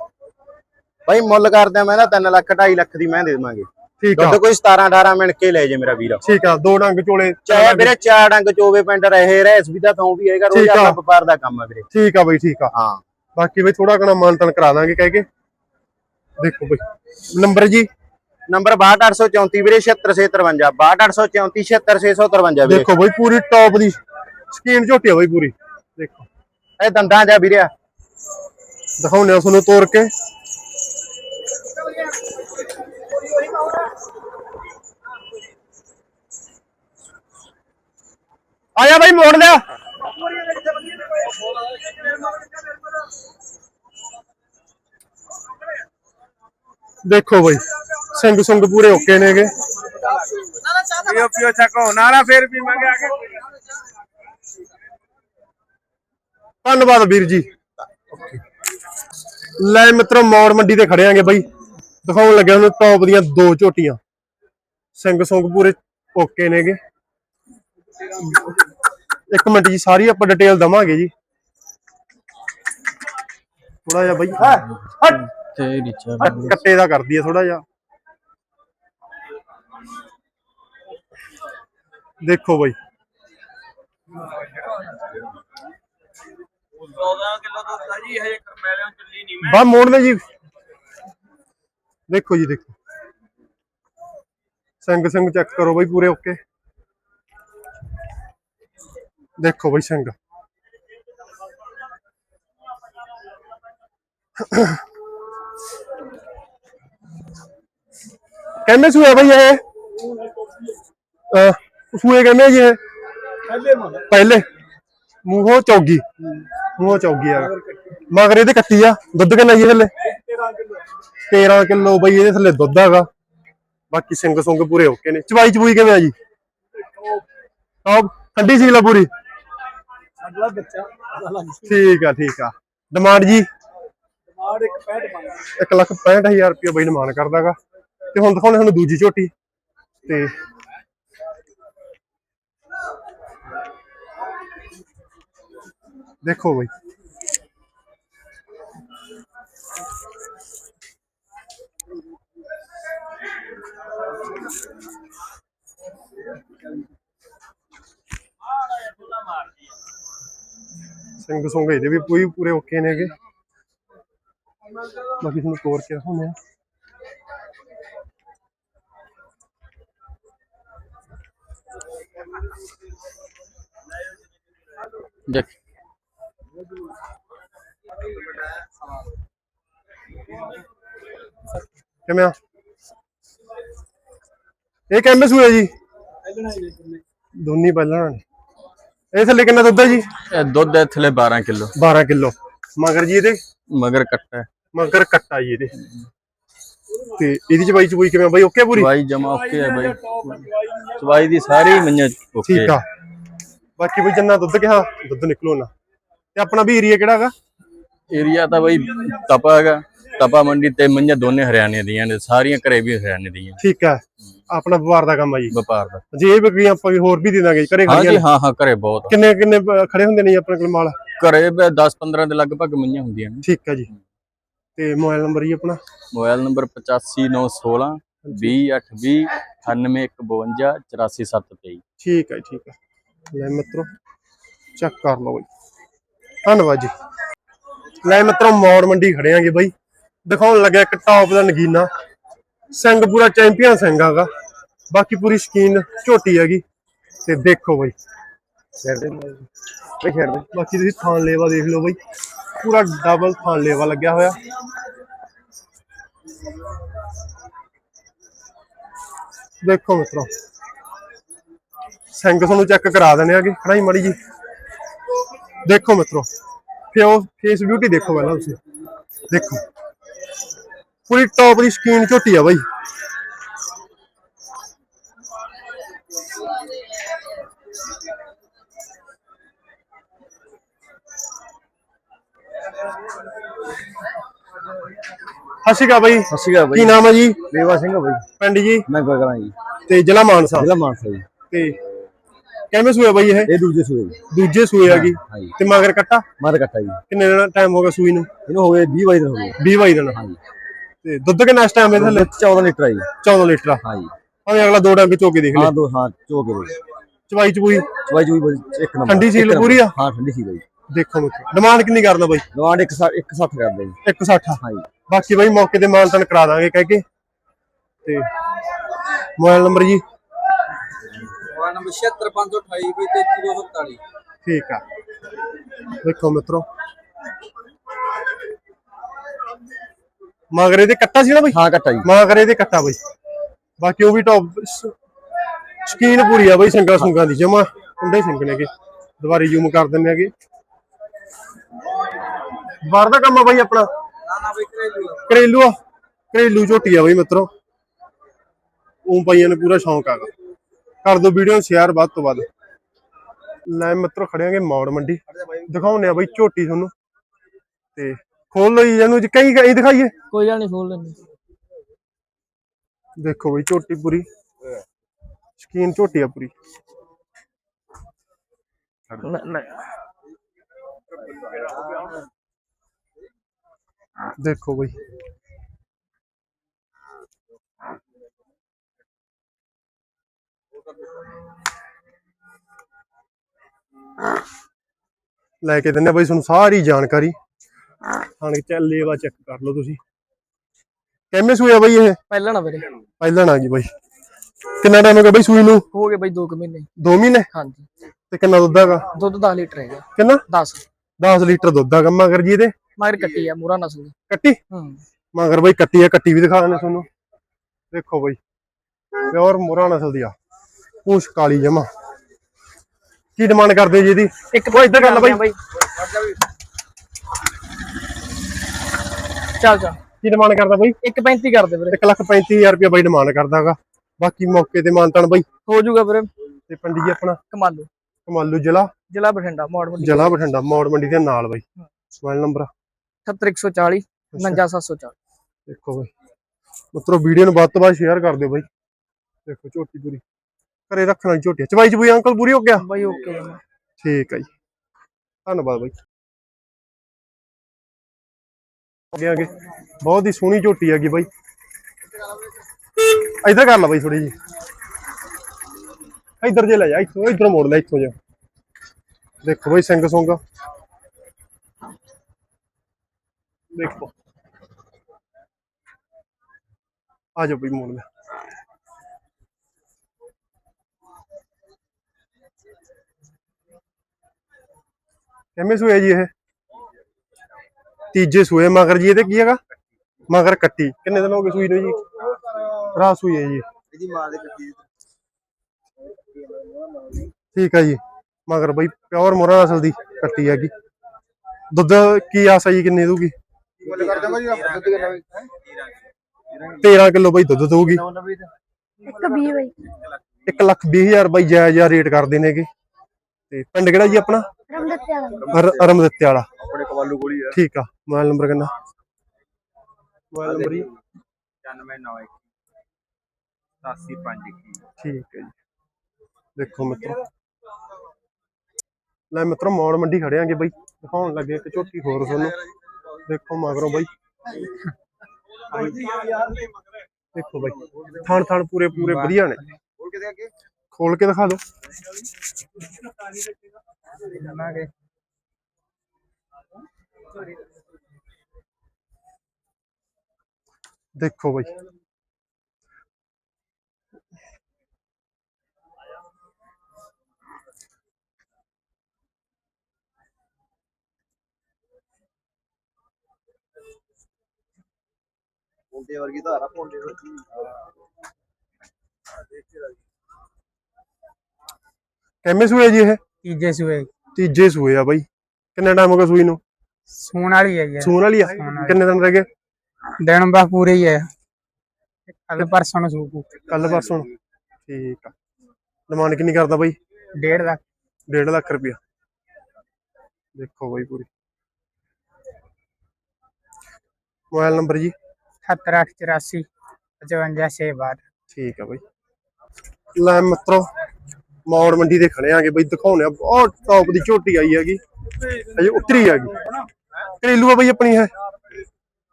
ਬਈ ਮੁੱਲ ਕਰਦੇ ਆ ਮੈਂ ਨਾ 3 ਲੱਖ 2.5 ਲੱਖ ਦੀ ਮੈਂ ਦੇ ਦੇਵਾਂਗੇ। ਠੀਕ ਆ। ਕੋਈ 17 18 ਮਿੰਟ ਕੇ ਲੈ ਜੇ ਮੇਰਾ ਵੀਰ। ਠੀਕ ਆ ਦੋ ਡੰਗ ਚੋਲੇ ਚਾਹੇ ਵੀਰੇ ਚਾਰ ਡੰਗ ਚੋਵੇ ਪਿੰਡ ਰਹੇ ਰਹਿਸ ਵੀ ਤਾਂ ਥੋਂ ਵੀ ਹੈਗਾ ਰੋਜ਼ ਆ। ਆਪਣਾ ਵਪਾਰ ਦਾ ਕੰਮ ਹੈ ਵੀਰੇ। ਠੀਕ ਆ ਬਈ ਠੀਕ ਆ। ਹਾਂ। ਬਾਕੀ ਬਈ ਥੋੜਾ ਕਣਾ ਮਾਨਤਨ ਕਰਾ ਦਾਂਗੇ ਕਹਿ ਕੇ। ਦੇਖੋ ਬਈ। ਨੰਬਰ ਜੀ। ਨੰਬਰ 62834 ਵੀਰੇ 7653 62834 76653 ਵੀਰੇ। ਦੇਖੋ ਬਈ ਪੂਰੀ ਟੌਪ ਦੀ ਸਕੀਨ ਝੋਟੀ ਆ ਬਈ ਪੂਰੀ। ਦੇਖੋ। ਇਹ ਦੰਦਾਂ ਜਾ ਵੀਰੇ। ਦਿਖਾਉਂਦੇ ਆ ਤੁਹਾਨੂੰ ਤੋੜ ਕੇ। ਆਇਆ ਬਾਈ ਮੋੜ ਲਿਆ। ਦੇਖੋ ਬਾਈ। ਸਿੰਘ ਸੁੰਗ ਪੂਰੇ ਓਕੇ ਨੇਗੇ। ਪੀਓ ਪੀਓ ਚੱਕੋ ਨਾਲਾ ਫੇਰ ਪੀਵਾਂਗੇ ਆ ਕੇ। ਧੰਨਵਾਦ ਵੀਰ ਜੀ। ਲੈ ਮਿੱਤਰੋ ਮੌੜ ਮੰਡੀ ਤੇ ਖੜਿਆਂਗੇ ਬਾਈ। ਦਿਖਾਉਣ ਲੱਗਿਆ ਤੁਹਾਨੂੰ ਟੌਪ ਦੀਆਂ ਦੋ ਝੋਟੀਆਂ। ਸਿੰਘ ਸੁੰਗ ਪੂਰੇ ਓਕੇ ਨੇਗੇ। ਇੱਕ ਮਿੰਟ ਜੀ ਸਾਰੀ ਆਪਾਂ ਡਿਟੇਲ ਦਵਾਂਗੇ ਜੀ। ਥੋੜਾ ਜਿਹਾ ਬਾਈ। ਹਟ। ਹਟ, ਕੱਟੇ ਦਾ ਕਰਦੀ ਹੈ ਥੋੜਾ ਜਿਹਾ। ਦੇਖੋ ਬਾਈ 14 ਕਿਲੋ ਦੁੱਧ ਆ ਜੀ ਹਜੇ ਕਰਮੈਲਿਓਂ ਚੱਲੀ ਨਹੀਂ ਬਾ ਮੋੜ ਨੇ ਜੀ ਦੇਖੋ ਜੀ ਦੇਖੋ ਸਿੰਘ ਸਿੰਘ ਚੈੱਕ ਕਰੋ ਬਈ ਪੂਰੇ ਓਕੇ ਦੇਖੋ ਬਈ ਸਿੰਘ ਕਹਿੰਦੇ ਸੂਏ ਬਈ ਇਹ ਅਹ ਸੂਏ ਕਹਿੰਦੇ ਜੀ ਇਹ? ਪਹਿਲੇ ਮੂੰਹੋਂ ਚੌਗੀ। ਮੂੰਹੋਂ ਚੌਗੀ ਆ ਮਗਰ ਇਹਦੇ ਕੱਟੀ ਆ। ਦੁੱਧ ਕਿੰਨਾ ਜੀ ਥੱਲੇ? 13 ਕਿਲੋ। ਬਈ ਇਹਦੇ ਥੱਲੇ ਦੁੱਧ ਹੈਗਾ। ਬਾਕੀ ਸਿੰਘ ਸੁੰਗ ਪੂਰੇ ਓਕੇ ਨੇ। ਚਵਾਈ ਚਬੂਈ ਕਿਵੇਂ ਆ ਜੀ? ਟੌਪ ਠੰਡੀ ਸੀ ਲਾ ਪੂਰੀ? ਬੱਚਾ। ਠੀਕ ਆ ਠੀਕ ਆ। ਡਿਮਾਂਡ ਜੀ? ਆੜ ਇੱਕ 65 ਮੰਗ 1 ਲੱਖ 65000 ਰੁਪਏ ਬਈ ਡਿਮਾਂਡ ਕਰਦਾਗਾ ਤੇ ਹੁਣ ਦਿਖਾਉਣੇ ਤੁਹਾਨੂੰ ਦੂਜੀ ਝੋਟੀ। ਤੇ ਦੇਖੋ ਬਈ। ਸਿੰਘ ਸੁੰਗ ਇਹਦੇ ਵੀ ਪੂਰੀ ਪੂਰੇ ਓਕੇ ਨੇਗੇ ਬਾਕੀ ਤੁਹਾਨੂੰ ਤੋਰ ਕੇ ਦਿਖਾਉਂਦੇ ਆ ਦੇਖ। ਕਿਵੇਂ ਆ? ਇਹ ਕਿੰਨੇ ਸੂਏ ਜੀ? ਦੋਨੀ ਪਹਿਲਾਂ ਇਹ ਥੱਲੇ ਕਿੰਨਾ ਦੁੱਧ ਹੈ ਜੀ? ਇਹ ਦੁੱਧ ਹੈ ਥਲੇ 12 ਕਿਲੋ। 12 ਕਿਲੋ। ਮਗਰ ਜੀ ਇਹਦੇ? ਮਗਰ ਕੱਟਾ ਹੈ। ਮਗਰ ਕੱਟਾ ਜੀ ਇਹਦੇ। ਤੇ ਇਹਦੀ ਚਬਾਈ ਚਬੂਈ ਕਿਵੇਂ ਬਾਈ? ਓਕੇ ਪੂਰੀ? ਚਵਾਈ ਜਮਾ ਓਕੇ ਹੈ ਬਾਈ। ਚਵਾਈ ਦੀ ਸਾਰੀ ਮੰਨਿਆ ਓਕੇ ਠੀਕ ਆ। ਬਾਕੀ ਬਈ ਜਿੰਨਾ ਦੁੱਧ ਕਿਹਾ ਦੁੱਧ ਨਿਕਲੋ ਨਾ। ਤੇ ਆਪਣਾ ਵੀ ਏਰੀਆ ਕਿਹੜਾ ਹੈਗਾ? ਏਰੀਆ ਤਾਂ ਬਾਈ ਤਪਾ ਹੈਗਾ। ਤਪਾ ਮੰਡੀ ਤੇ ਮੰਨਿਆ ਦੋਨੇ ਹਰਿਆਣੇ ਦੀਆਂ ਨੇ ਸਾਰੀਆਂ ਘਰੇ ਵੀ ਹਰਿਆਣੇ ਦੀਆਂ। ਠੀਕ ਆ ਆਪਣਾ ਵਪਾਰ ਦਾ ਕੰਮ ਆ ਜੀ। ਵਪਾਰ ਦਾ। ਜੇ ਇਹ ਵਿਕਰੀਆਂ ਆਪਾਂ ਵੀ ਹੋਰ ਵੀ ਦੇ ਦਾਂਗੇ ਘਰੇ ਹਾਂ ਜੀ। ਹਾਂ ਹਾਂ ਘਰੇ ਬਹੁਤ। ਕਿੰਨੇ ਕਿੰਨੇ ਖੜੇ ਹੁੰਦੇ ਨੇ ਜੀ ਆਪਣੇ ਕੋਲ ਮਾਲ? ਘਰੇ 10 15 ਦੇ ਲਗਭਗ ਮੰਨਿਆ ਹੁੰਦੀਆਂ ਨੇ। ਠੀਕ ਆ ਜੀ। ਤੇ ਮੋਬਾਈਲ ਨੰਬਰ ਜੀ ਆਪਣਾ? ਮੋਬਾਈਲ ਨੰਬਰ 85916 20820 9852 84723 ਠੀਕ ਹੈ ਠੀਕ ਹੈ। ਲੈ ਮਿੱਤਰੋ ਚੈੱਕ ਕਰ ਲਓ ਬਈ। ਧੰਨਵਾਦ ਜੀ। ਲੈ ਮਿੱਤਰੋ ਮੌੜ ਮੰਡੀ ਖੜੇ ਆਂਗੇ ਬਾਈ। ਦਿਖਾਉਣ ਲੱਗਿਆ ਇੱਕ ਟੌਪ ਦਾ ਨਗੀਨਾ। ਸਿੰਘ ਪੂਰਾ ਚੈਂਪੀਅਨ ਸਿੰਘ ਹੈਗਾ ਬਾਕੀ ਪੂਰੀ ਸ਼ਕੀਨ ਝੋਟੀ ਹੈਗੀ। ਤੇ ਦੇਖੋ ਬਾਈ। ਬਾਕੀ ਤੁਸੀਂ ਥਾਨ ਲੇਵਾ ਦੇਖ ਲਓ ਬਾਈ। ਪੂਰਾ ਡਬਲ ਥਾਨ ਲੇਵਾ ਲੱਗਿਆ ਹੋਇਆ। ਦੇਖੋ ਮਿੱਤਰੋ। ਸਿੰਘ ਤੁਹਾਨੂੰ ਚੈੱਕ ਕਰਾ ਦਿੰਦੇ ਆਗੇ। ਖੜਾਈ ਮੜੀ ਜੀ। ਦੇਖੋ ਮਿੱਤਰੋ ਫਿਓ ਫੇਸ ਬਿਊਟੀ ਦੇਖੋ ਪਹਿਲਾਂ ਤੁਸੀਂ। ਦੇਖੋ। ਪੂਰੀ ਟੌਪ ਦੀ ਸਕੀਨ ਝੋਟੀ ਆ ਬਾਈ। ਅਕਾਲ ਬਾਈ। ਅਕਾਲ ਕੀ ਨਾਮ ਹੈ ਜੀ? ਮੇਵਾ ਸਿੰਘ ਬਾਈ। ਪਿੰਡ ਜੀ? ਮੈਂ ਗਗਨਾ ਜੀ। ਤੇ ਜ਼ਿਲ੍ਹਾ ਮਾਨਸਾ। ਜ਼ਿਲ੍ਹਾ ਮਾਨਸਾ ਜੀ। ਤੇ ਕਿਵੇਂ ਸੂਏ ਬਾਈ ਇਹ? ਇਹ ਦੂਜੇ ਸੂਏ ਜੀ। ਦੂਜੇ ਸੂਏ ਹੈਗੀ ਹਾਂ ਜੀ। ਤੇ ਮਗਰ ਕੱਟਾ? ਮਾਰ ਕੱਟਾ ਜੀ। ਕਿੰਨੇ ਦਿਨ ਟਾਈਮ ਹੋ ਗਿਆ ਸੂਈ ਨੂੰ? ਇਹਨੂੰ ਹੋ ਗਏ 20 ਵਜੇ ਹੋ ਗਏ। 20 ਬਾਈ ਦਿਨ। ਹਾਂ ਜੀ। ਤੇ ਦੁੱਧ ਕਿੰਨਾ ਇਸ ਟਾਈਮ ਇਹਦੇ ਥੱਲੇ? 14 ਲੀਟਰ ਆ ਜੀ। 14 ਲੀਟਰ ਆ। ਹਾਂ ਜੀ। ਭਾਵੇਂ ਅਗਲਾ ਦੋ ਡੰਗ ਚੋਕੇ ਦੇਖ ਲੈ। ਹਾਂ ਦੋ ਹਾਂ ਚੋ ਕੇ ਦੇ ਚਵਾਈ ਚਬੂਈ ਚਵਾਈ ਚੂਈ ਬੜੀ ਇੱਕ ਨੰਬਰ। ਠੰਡੀ ਸੀਲ ਇੱਕ ਨੰਬਰ। ਪੂਰੀ ਆ? ਹਾਂ ਠੰਡੀ ਸੀਲ ਆ ਜੀ। ਦੇਖੋ ਮਿੱਤਰ ਡਿਮਾਂਡ ਕਿੰਨੀ ਕਰਦਾ ਬਾਈ? ਗਵਾਂਡ 1 160 ਕਰਦੇ ਜੀ। 160 ਹਾਂ ਜੀ। ਬਾਕੀ ਬਾਈ ਮੌਕੇ ਤੇ ਮਾਨਤਨ ਕਰਾ ਦਾਂਗੇ ਕਹਿ ਕੇ। ਤੇ ਮੋਬਾਈਲ ਨੰਬਰ ਜੀ ਨੰਬਰ 76528 ਵੀ 3247 ਠੀਕ ਆ। ਦੇਖੋ ਮਿੱਤਰੋ। ਮਗਰੇ ਦੇ ਕੱਟਾ ਸੀ ਨਾ ਬਾਈ? ਹਾਂ ਕੱਟਾ ਜੀ। ਮਗਰੇ ਦੇ ਕੱਟਾ ਬਾਈ। ਬਾਕੀ ਉਹ ਵੀ ਟੌਪ ਸ਼ਕੀਨ ਪੂਰੀ ਆ ਬਾਈ ਸਿੰਘਾਂ ਸੁੰਗਾਂ ਦੀ ਜਮਾ ਕੁੰਡੇ ਸਿੰਘ ਨੇਗੇ ਦੁਬਾਰੇ ਜ਼ੂਮ ਕਰ ਦਿੰਦੇ ਹੈਗੇ। ਬਾਹਰ ਦਾ ਕੰਮ ਆ ਬਾਈ ਆਪਣਾ? ਨਾ ਨਾ ਬਈ ਕਰੇ ਘਰੇਲੂ ਆ। ਘਰੇਲੂ ਝੋਟੀ ਆ ਬਾਈ ਮਿੱਤਰੋ। ਉਹ ਪਾਈਆਂ ਨੇ ਪੂਰਾ ਸ਼ੌਂਕ ਆਗਾ ਕਰ ਦੋ ਵੀਡੀਓ ਸ਼ੇਅਰ ਵੱਧ ਤੋਂ ਵੱਧ। ਲੈ ਮਿੱਤਰੋ ਖੜਿਆਂਗੇ ਮੌੜ ਮੰਡੀ। ਦਿਖਾਉਨੇ ਆ ਬਾਈ ਝੋਟੀ ਤੁਹਾਨੂੰ। ਤੇ ਖੋਲ ਜੀ ਇਹਨੂੰ ਜੀ ਕਈ ਕਈ ਦਿਖਾਈਏ। ਕੋਈ ਗੱਲ ਨਹੀਂ ਖੋਲ ਲੈਂਦੇ ਦੇਖੋ ਬਈ ਝੋਟੀ ਪੂਰੀ। ਸ਼ਕੀਨ ਝੋਟੀ ਆ ਪੂਰੀ। ਦੇਖੋ ਬਈ। ਲੈ ਕੇ ਦਿੰਨੇ ਬਈ ਤੁਹਾਨੂੰ ਸਾਰੀ ਜਾਣਕਾਰੀ। ਥਾਣੇ ਚੱਲੇ ਵਾ ਚੈੱਕ ਕਰ ਲਓ ਤੁਸੀਂ। ਕਿੰਨੇ ਸੂਏ ਆ ਬਈ ਇਹ? ਪਹਿਲਾਂ ਨਾ ਵੀਰੇ। ਪਹਿਲਾਂ ਨਾ ਜੀ ਬਾਈ। ਕਿੰਨਾ ਟਾਈਮ ਹੋ ਗਿਆ ਬਈ ਸੂਈ ਨੂੰ? ਹੋ ਗਏ ਬਾਈ 2 ਮਹੀਨੇ। 2 ਮਹੀਨੇ? ਹਾਂਜੀ। ਤੇ ਕਿੰਨਾ ਦੁੱਧ ਹੈਗਾ? ਦੁੱਧ 10 ਲੀਟਰ ਹੈਗਾ। ਕਿੰਨਾ? 10 10 ਲੀਟਰ ਦੁੱਧ ਹੈਗਾ ਮਗਰ ਜੀ ਇਹਦੇ। ਮਗਰ ਕੱਟੀ ਆ ਮੂਰਾ ਨਸਲ ਦੀ ਕੱਟੀ? ਹੂੰ। ਮਗਰ ਬਈ ਕੱਟੀ ਆ ਕੱਟੀ ਵੀ ਦਿਖਾ ਦਿੰਦੇ ਤੁਹਾਨੂੰ। ਦੇਖੋ ਬਈ। ਪਿਓਰ ਮੁਰਾ ਨਸਲ ਦੀ ਆ। ਪੂਛ ਕਾਲੀ ਜਮਾ। ਕੀ ਡਿਮਾਂਡ ਕਰਦੇ ਜੀ ਇਹਦੀ? ਇੱਕ ਉਹ ਇੱਧਰ ਗੱਲ ਬਾਈ। ਚੱਲ ਚੱਲ। ਕੀ ਡਿਮਾਂਡ ਕਰਦਾ ਬਈ? ਇੱਕ 35 ਕਰ ਦੇ ਵੀਰੇ। 1 ਲੱਖ 35000 ਰੁਪਏ ਬਾਈ ਡਿਮਾਂਡ ਕਰਦਾਗਾ। ਬਾਕੀ ਮੌਕੇ ਤੇ ਮਾਨਤਾਨ ਬਾਈ। ਹੋ ਜਾਊਗਾ ਵੀਰੇ। ਤੇ ਪਿੰਡ ਆਪਣਾ? ਕਮਾਲੂ। ਕਮਾਲੂ ਜ਼ਿਲ੍ਹਾ? ਜ਼ਿਲ੍ਹਾ ਬਠਿੰਡਾ ਮੋੜ ਮੰਡੀ। ਜ਼ਿਲ੍ਹਾ ਬਠਿੰਡਾ ਮੌੜ ਮੰਡੀ ਦੇ ਨਾਲ ਬਾਈ। Mobile number? 70140 59740 ਦੇਖੋ ਬਾਈ। ਮਿੱਤਰੋ ਵੀਡੀਓ ਨੂੰ ਵੱਧ ਤੋਂ ਵੱਧ ਸ਼ੇਅਰ ਕਰ ਦਿਓ ਬਾਈ। ਦੇਖੋ ਝੋਟੀ ਪੂਰੀ। ਘਰੇ ਰੱਖਣ ਵਾਲੀ ਝੋਟੀ ਆ। ਚਵਾਈ ਚਬੂਈ ਅੰਕਲ ਪੂਰੀ ਹੋ ਗਿਆ? ਬਾਈ ਓਕੇ ਠੀਕ ਹੈ ਜੀ। ਧੰਨਵਾਦ ਬਾਈ। ਅੱਗੇ ਅੱਗੇ ਬਹੁਤ ਹੀ ਸੋਹਣੀ ਝੋਟੀ ਹੈਗੀ ਬਾਈ। ਇੱਧਰ ਕਰ ਲਾ ਬਾਈ ਥੋੜੀ ਜੀ ਇੱਧਰ ਜੇ ਲੈ ਜਾ ਇੱਥੋਂ ਇੱਧਰ ਮੋੜ ਲੈ ਇੱਥੋਂ ਜਾ। ਦੇਖੋ ਬਾਈ ਸਿੰਘ ਸੁੰਗਾ ਦੇਖੋ। ਆ ਜਾਓ ਬਾਈ ਮੋੜ ਲੈ। ਕਿੰਨੇ ਸੂਏ ਜੀ ਇਹ? ਤੀਜੇ ਸੂਏ ਮਗਰ ਜੀ ਇਹਦੇ ਕੀ ਹੈਗਾ? ਮਗਰ ਕੱਟੀ। ਕਿੰਨੇ ਦਿਨ ਹੋ ਗਏ ਸੂਈ ਨੂੰ ਜੀ? ਰਾਤ ਸੂਈ ਹੈ ਜੀ। ਇਹਦੀ ਮਾਂ ਦੇ ਕੱਟੀ ਠੀਕ ਹੈ ਜੀ। ਮਗਰ ਬਈ ਪਿਓਰ ਮੋਰਾ ਨਸਲ ਦੀ ਕੱਟੀ ਹੈਗੀ। ਦੁੱਧ ਕੀ ਆਸ ਹੈ ਜੀ ਕਿੰਨੀ ਦੂਗੀ ਮੁੱਲ ਕਰ ਦਾਂਗਾ ਜੀ ਦੁੱਧ ਕਿੰਨਾ ਵੀ 13 ਕਿਲੋ ਬਈ ਦੁੱਧ ਦਊਗੀ। ਇੱਕ ਵੀਹ ਬਾਈ। 1 ਲੱਖ 20 ਹਜ਼ਾਰ ਬਾਈ ਜਾਇਜ਼ ਜਿਹਾ ਰੇਟ ਕਰਦੇ ਨੇਗੇ। ਤੇ ਪਿੰਡ ਕਿਹੜਾ ਜੀ ਆਪਣਾ? ਰਮ ਦਿੱਤੇ ਵਾਲਾ। ਆਪਣੇ ਕਵਾਲੂ ਕੋਲੀ ਆ। ਠੀਕ ਆ ਮੋਬਾਈਲ ਨੰਬਰ ਕਿੰਨਾ? ਮੋਬਾਈਲ ਨੰਬਰ ਜੀ 9991 875 ਠੀਕ ਹੈ ਜੀ। ਦੇਖੋ ਮਿੱਤਰੋ। ਲੈ ਮਿੱਤਰੋ ਮੌੜ ਮੰਡੀ ਖੜਿਆਂਗੇ ਬਾਈ। ਦਿਖਾਉਣ ਲੱਗੇ ਇੱਕ ਝੋਟੀ ਹੋਰ ਤੁਹਾਨੂੰ। ਦੇਖੋ ਮਗਰੋਂ ਬਾਈ। ਦੇਖੋ ਬਾਈ। ਥਾਣ ਥਾਣ ਪੂਰੇ ਪੂਰੇ ਵਧੀਆ ਨੇ। ਹੋਰ ਕਿਤੇ ਅੱਗੇ? ਖੋਲ ਕੇ ਦਿਖਾ ਦਿਓ। ਦੇਖੋ ਬਾਈ। ਮੁੰਡੇ ਵਰਗੀ ਧਾਰਾ ਪੌਂਡੇ ਵਰਗੀ ਕਿੰਨੇ ਸੂਏ ਜੀ ਇਹ? ਤੀਜੇ ਸੂਏ। ਤੀਜੇ ਸੂਏ ਆ ਬਾਈ। ਕਿੰਨਾ ਟਾਈਮ ਹੋ ਗਿਆ ਸੂਈ ਨੂੰ? ਸੂਣ ਵਾਲੀ ਹੈ ਸੂਣ ਵਾਲੀ ਆ? ਕਿੰਨੇ ਦਿਨ ਰਹਿ ਗਏ? ਦਿਨ ਬਾ ਪੂਰੇ ਹੀ ਹੈ ਕੱਲ ਪਰਸੋਂ ਨੂੰ ਸੂਪੂ ਕੱਲ ਪਰਸੋਂ। ਠੀਕ ਆ। ਡਿਮਾਂਡ ਕਿੰਨੀ ਕਰਦਾ ਬਾਈ? ਡੇਢ ਦਾ 1.5 ਲੱਖ ਰੁਪਇਆ। ਦੇਖੋ ਬਾਈ ਪੂਰੀ। ਮੋਬਾਈਲ ਨੰਬਰ ਜੀ? 7884 5562 ਠੀਕ ਆ ਬਾਈ। ਲੈ ਮਿੱਤਰੋ ਮੌੜ ਮੰਡੀ ਦੇ ਖੜੇ ਆਂਗੇ ਬਾਈ ਦਿਖਾਉਣੇ ਆ। ਬਹੁਤ ਟੌਪ ਦੀ ਝੋਟੀ ਆਈ ਹੈਗੀ। ਅਜੇ ਉਤਰੀ ਹੈਗੀ। ਘਰੇਲੂ ਆ ਬਾਈ ਆਪਣੀ ਹੈ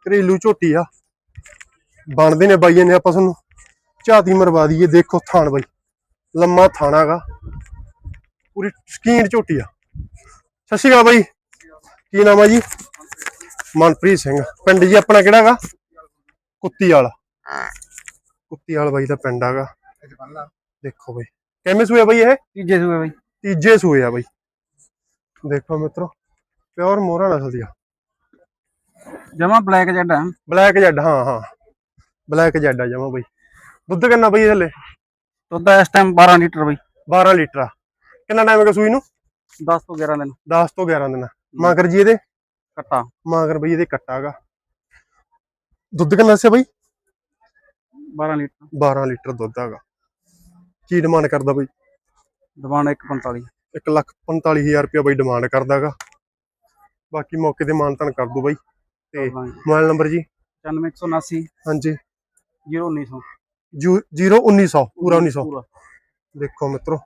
ਘਰੇਲੂ ਝੋਟੀ ਆ। ਬਣਦੇ ਨੇ ਬਾਈਆਂ ਨੇ ਆਪਾਂ ਤੁਹਾਨੂੰ ਝਾਤੀ ਮਰਵਾ ਦਈਏ। ਦੇਖੋ ਥਾਣ ਬਾਈ। ਲੰਮਾ ਥਾਣਾਗਾ ਪੂਰੀ ਸਕੀਨ ਝੋਟੀ ਆ। ਸਤਿ ਸ਼੍ਰੀ ਅਕਾਲ ਬਾਈ। ਕੀ ਨਾਮ ਆ ਜੀ? ਮਨਪ੍ਰੀਤ ਸਿੰਘ। ਪਿੰਡ ਜੀ ਆਪਣਾ ਕਿਹੜਾ ਗਾ ਕੁੱਤੀ ਵਾਲਾ ਕੁੱਤੀ ਵਾਲਾ ਬਾਈ ਦਾ ਪਿੰਡ ਆਗਾ ਦੇਖੋ ਬਾਈ। ਕਿਵੇਂ ਸੂਏ ਬਾਈ ਇਹ? ਤੀਜੇ ਸੂਏ ਬਾਈ। ਤੀਜੇ ਸੂਏ ਆ ਬਾਈ। ਦੇਖੋ ਮਿੱਤਰੋ ਪਿਓਰ ਮੋਹਰਾ ਨਸਲ ਦੀ ਆ ਜਮਾ ਬਲੈਕ ਜੱਟ ਆ। ਬਲੈਕ ਜੈਡ ਹਾਂ ਹਾਂ। ਬਲੈਕ ਜੈਡ ਆ ਜਮਾ ਬਾਈ। ਦੁੱਧ ਕਿੰਨਾ ਬਈ ਥੱਲੇ ਦੁੱਧ ਇਸ ਟਾਈਮ 12 ਲੀਟਰ ਬਾਈ। 12 ਲੀਟਰ ਆ। ਕਿੰਨਾ ਟਾਈਮ ਹੋ ਗਿਆ ਸੂਈ ਨੂੰ? 10 ਤੋਂ 11 ਦਿਨ। 10 ਤੋਂ 11 ਦਿਨ। ਮਾਗਰ ਜੀ ਇਹਦੇ? ਕੱਟਾ। ਮਾਗਰ ਬਈ ਇਹਦੇ ਕੱਟਾਗਾ ਦੁੱਧ ਕਿੰਨਾ ਸੀ ਬਾਈ? 12 ਲੀਟਰ। 12 ਲੀਟਰ ਦੁੱਧ ਹੈਗਾ ਕੀ ਡਿਮਾਂਡ ਕਰਦਾ ਬਈ? ਦਵਾਨ 145 1 ਲੱਖ 45000 ਰੁਪਇਆ ਬਈ ਡਿਮਾਂਡ ਕਰਦਾਗਾ। ਬਾਕੀ ਮੌਕੇ ਤੇ ਮਾਨਤਨ ਕਰ ਦੂ ਬਾਈ। ਤੇ ਮੋਬਾਈਲ ਨੰਬਰ ਜੀ? 9179 ਹਾਂਜੀ। 0900 ਜ਼ੀਰੋ 1900 ਪੂਰਾ 1900 ਦੇਖੋ ਮਿੱਤਰੋ।